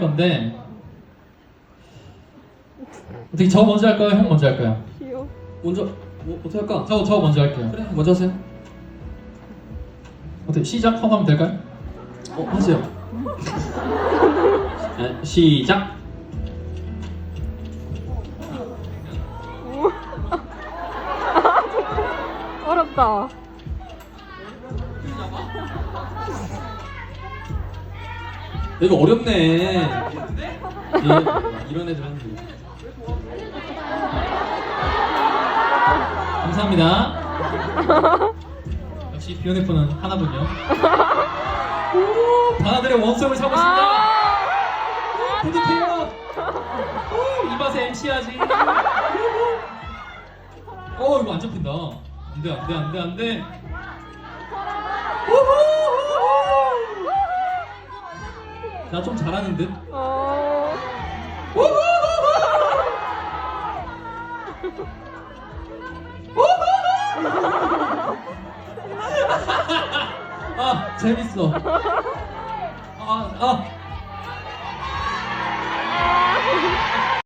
건데 어떻게 저 먼저 할까요? 형 먼저 할까요? 귀여워. 먼저 뭐 어떻게 할까? 저 저 먼저 할게요. 그래 먼저 하세요. 어떻게 시작하고 하면 될까요? 어 하세요. 네, 시작. 어렵다. 이거 어렵네. 예, 이런 애들 하는 거. 감사합니다. 역시 비오네프는 하나군요. 오, 바나들의 원성을 사고 싶다. 오, 이 맛에 MC하지. 어, 이거 안 잡힌다. 안 돼, 안 돼, 안 돼, 안 돼. 나 좀 잘하는 듯. 어. 아, 재밌어. 아, 아,